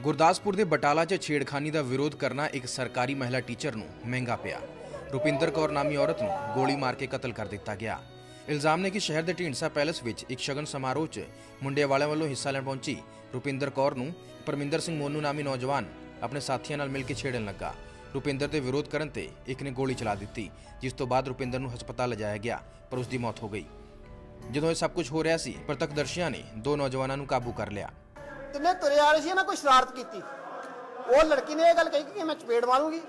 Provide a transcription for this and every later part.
ਗੁਰਦਾਸਪੁਰ ਦੇ ਬਟਾਲਾ 'ਚ ਛੇੜਖਾਨੀ ਦਾ ਵਿਰੋਧ ਕਰਨਾ ਇੱਕ ਸਰਕਾਰੀ ਮਹਿਲਾ ਟੀਚਰ ਨੂੰ ਮਹਿੰਗਾ ਪਿਆ। ਰੁਪਿੰਦਰ ਕੌਰ ਨਾਮੀ ਔਰਤ ਨੂੰ ਗੋਲੀ ਮਾਰ ਕੇ ਕਤਲ ਕਰ ਦਿੱਤਾ ਗਿਆ। ਇਲਜ਼ਾਮ ਨੇ ਕਿ ਸ਼ਹਿਰ ਦੇ ਢੀਂਡਸਾ ਪੈਲੇਸ ਵਿੱਚ ਇੱਕ ਸ਼ਗਨ ਸਮਾਰੋਹ 'ਚ ਮੁੰਡੇ ਵਾਲਿਆਂ ਵੱਲੋਂ ਹਿੱਸਾ ਲੈਣ ਪਹੁੰਚੀ ਰੁਪਿੰਦਰ ਕੌਰ ਨੂੰ ਪਰਮਿੰਦਰ ਸਿੰਘ ਮੋਨੂ ਨਾਮੀ ਨੌਜਵਾਨ ਆਪਣੇ ਸਾਥੀਆਂ ਨਾਲ ਮਿਲ ਕੇ ਛੇੜਨ ਲੱਗਾ। ਰੁਪਿੰਦਰ ਦੇ ਵਿਰੋਧ ਕਰਨ ਤੇ ਇੱਕ ਨੇ ਗੋਲੀ ਚਲਾ ਦਿੱਤੀ, ਜਿਸ ਤੋਂ ਬਾਅਦ ਰੁਪਿੰਦਰ ਨੂੰ ਹਸਪਤਾਲ ਲਿਜਾਇਆ ਗਿਆ, ਪਰ ਉਸ ਦੀ ਮੌਤ ਹੋ ਗਈ। ਜਦੋਂ ਇਹ ਸਭ ਕੁਝ ਹੋ ਰਿਹਾ ਸੀ, ਪ੍ਰਤੱਖਦਰਸ਼ੀਆਂ ਨੇ ਦੋ ਨੌਜਵਾਨਾਂ ਨੂੰ ਕਾਬੂ ਕਰ ਲਿਆ। ਤਿੰਨੇ ਤੁਰੇ ਵਾਲੇ ਸੀ ਇਹਨਾਂ ਕੋਈ ਸ਼ਰਾਰਤ ਕੀਤੀ। ਉਹ ਲੜਕੀ ਨੇ ਇਹ ਗੱਲ ਕਹੀ ਕਿ ਮੈਂ ਚਪੇੜ ਮਾਰੂੰਗੀ।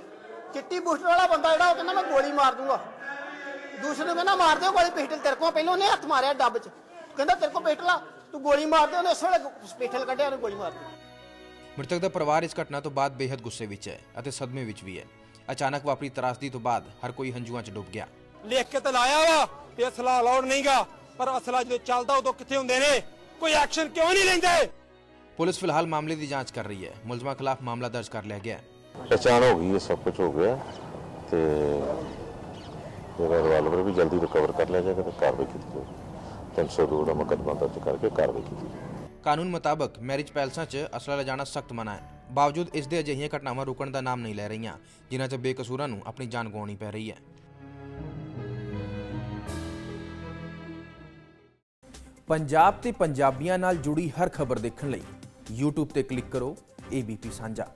ਚਿੱਟੀ ਬੂਸਟਰ ਵਾਲਾ ਬੰਦਾ ਜਿਹੜਾ ਉਹ ਕਹਿੰਦਾ ਮੈਂ ਗੋਲੀ ਮਾਰ ਦੂੰਗਾ। ਦੂਸਰੇ ਨੂੰ ਕਹਿੰਦਾ ਮਾਰ ਦਿਓ ਗੋਲੀ ਪਿਸਟਲ ਤੇਰੇ ਕੋਲ ਪਹਿਲਾਂ ਉਹਨੇ ਹੱਥ ਮਾਰਿਆ ਡੱਬ 'ਚ। ਕਹਿੰਦਾ ਤੇਰੇ ਕੋਲ ਪਿਸਟਲ ਆ ਤੂੰ ਗੋਲੀ ਮਾਰ ਦੇ। ਉਹਨੇ ਇਸ ਵੇਲੇ ਪਿਸਟਲ ਕੱਢਿਆ ਉਹਨੇ ਗੋਲੀ ਮਾਰ ਦਿੱਤੀ। ਮ੍ਰਿਤਕ ਦਾ ਪਰਿਵਾਰ ਇਸ ਘਟਨਾ ਤੋਂ ਬਾਅਦ ਬੇहद ਗੁੱਸੇ ਵਿੱਚ ਹੈ ਅਤੇ ਸਦਮੇ ਵਿੱਚ ਵੀ ਹੈ। ਅਚਾਨਕ ਵਾਪਰੀ ਤਰਾਸਦੀ ਤੋਂ ਬਾਅਦ ਹਰ ਕੋਈ ਹੰਝੂਆਂ 'ਚ ਡੁੱਬ ਗਿਆ। ਲਿਖ ਕੇ ਤਾਂ ਲਾਇਆ ਵਾ ਵੀ ਅਸਲਾ ਅਲਾਉਡ ਨਹੀਂਗਾ ਪਰ ਅਸਲਾ ਜਦੋਂ ਚੱਲਦਾ ਉਦੋਂ ਕਿੱਥੇ ਹੁੰਦੇ ਨੇ? ਕੋਈ ਐਕਸ਼ਨ ਕਿਉਂ ਨਹੀਂ ਲੈਂਦੇ? ਪੁਲਿਸ ਫਿਲਹਾਲ ਮਾਮਲੇ ਦੀ ਜਾਂਚ ਕਰ ਰਹੀ ਹੈ ਮੁਲਜ਼ਮਾਂ ਖਿਲਾਫ ਮਾਮਲਾ ਦਰਜ ਕਰ ਲਿਆ ਗਿਆ ਹੈ ਪਹਿਚਾਣ ਹੋ ਗਈ ਇਹ ਸਭ ਕੁਝ ਹੋ ਗਿਆ ਤੇ ਇਹਦਾ ਰਿਵਾਲਵਰ ਵੀ ਜਲਦੀ ਰਿਕਵਰ ਕਰ ਲਿਆ ਜਾਏਗਾ ਤੇ ਕਾਰਵਾਈ ਕੀਤੀ ਜਾਏਗੀ 302 ਦਾ ਮੁਕੱਦਮਾ ਦਰਜ ਕਰਕੇ ਕਾਰਵਾਈ ਕੀਤੀ ਜਾਏਗੀ ਕਾਨੂੰਨ ਮੁਤਾਬਕ ਮੈਰਿਜ ਪੈਲਸਾਂ 'ਚ ਅਸਲਾ ਲਿਜਾਣਾ ਸਖਤ ਮਨਾ ਹੈ ਬਾਵਜੂਦ ਇਸ ਦੇ ਅਜਿਹੀਆਂ ਘਟਨਾਵਾਂ ਰੁਕਣ ਦਾ ਨਾਮ ਨਹੀਂ ਲੈ ਰਹੀਆਂ ਜਿਨ੍ਹਾਂ 'ਚ ਬੇਕਸੂਰਾਂ ਨੂੰ ਆਪਣੀ ਜਾਨ ਗਵਾਉਣੀ ਪੈ ਰਹੀ ਹੈ ਪੰਜਾਬ ਤੇ ਪੰਜਾਬੀਆਂ ਨਾਲ ਜੁੜੀ ਹਰ ਖਬਰ ਦੇਖਣ ਲਈ YouTube ਤੇ ਕਲਿੱਕ ਕਰੋ ABP ਸਾਂਝਾ